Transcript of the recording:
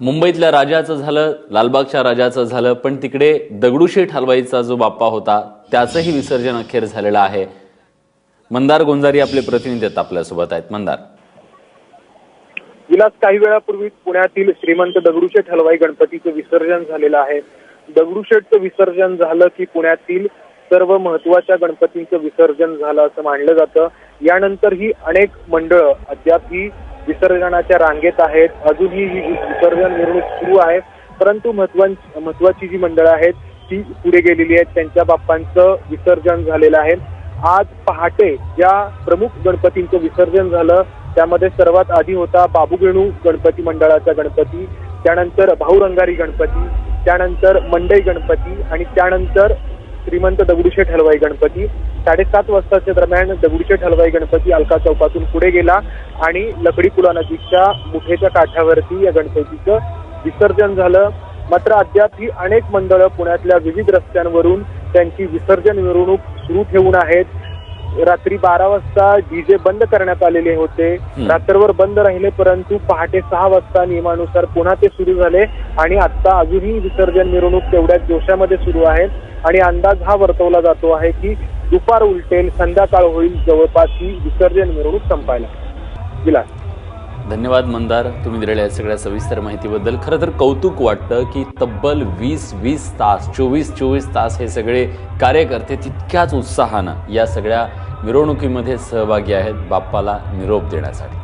मुंबईतल्या राजाचं झालं लालबागच्या राजाचं झालं पण तिकडे दगडूशेठ हलवाईचा जो बाप्पा होता त्याचंही विसर्जन अखेर झालेलं आहे. मंदार गोंजारी आपले प्रतिनिधी आहेत आपल्यासोबत आहेत. मंदार. विलास काही वेळापूर्वी पुण्यातील श्रीमंत दगडूशेठ हलवाई गणपतीचं विसर्जन झालेलं आहे. दगडूशेठचं विसर्जन झालं की पुण्यातील सर्व महत्त्वाच्या गणपतींचं विसर्जन झालं असं मानलं जातं. यानंतरही अनेक मंडळं अद्याप ही विसर्जनाच्या रांगेत आहेत. अजूनही ही विसर्जन मिरवणूक सुरू आहे. परंतु महत्वाची महत्वाची जी मंडळं आहेत ती पुढे गेलेली आहेत. त्यांच्या बाप्पांचं विसर्जन झालेलं आहे. आज पहाटे ज्या प्रमुख गणपतींचं विसर्जन झालं त्यामध्ये सर्वात आधी होता बाबूगेणू गणपती मंडळाचा गणपती त्यानंतर भाऊरंगारी गणपती त्यानंतर मंडई गणपती आणि त्यानंतर श्रीमंत दगडूशेठ हलवाई गणपती. साडेसात वाजताच्या दरम्यान दगडूशेठ हलवाई गणपती अलका चौकातून पुढे गेला आणि लकडी पुला नजीकच्या मुठेच्या काठावरती या गणपतीचं विसर्जन झालं. मात्र अद्याप ही अनेक मंडळं पुण्यातल्या विविध रस्त्यांवरून त्यांची विसर्जन मिरवणूक सुरू ठेवून आहेत. रात्री बारा वाजता डीजे बंद करण्यात आलेले होते. रात्रभर बंद राहिले परंतु पहाटे सहा वाजता नियमानुसार पुन्हा ते सुरू झाले आणि आता अजूनही विसर्जन मिरवणूक तेवढ्याच जोशामध्ये सुरू आहे आणि अंदाज हा वर्तवला जातो आहे की दुपार उलटेल संध्याकाळ होईल जवळपास ही विसर्जन मिरवणूक संपायला. विलास. धन्यवाद मंदार तुम्ही दिलेल्या या सगळ्या सविस्तर माहितीबद्दल. खरं तर कौतुक वाटतं की तब्बल वीस वीस तास चोवीस चोवीस तास हे सगळे कार्यकर्ते तितक्याच उत्साहानं या सगळ्या मिरवणुकीमध्ये सहभागी आहेत बाप्पाला निरोप देण्यासाठी.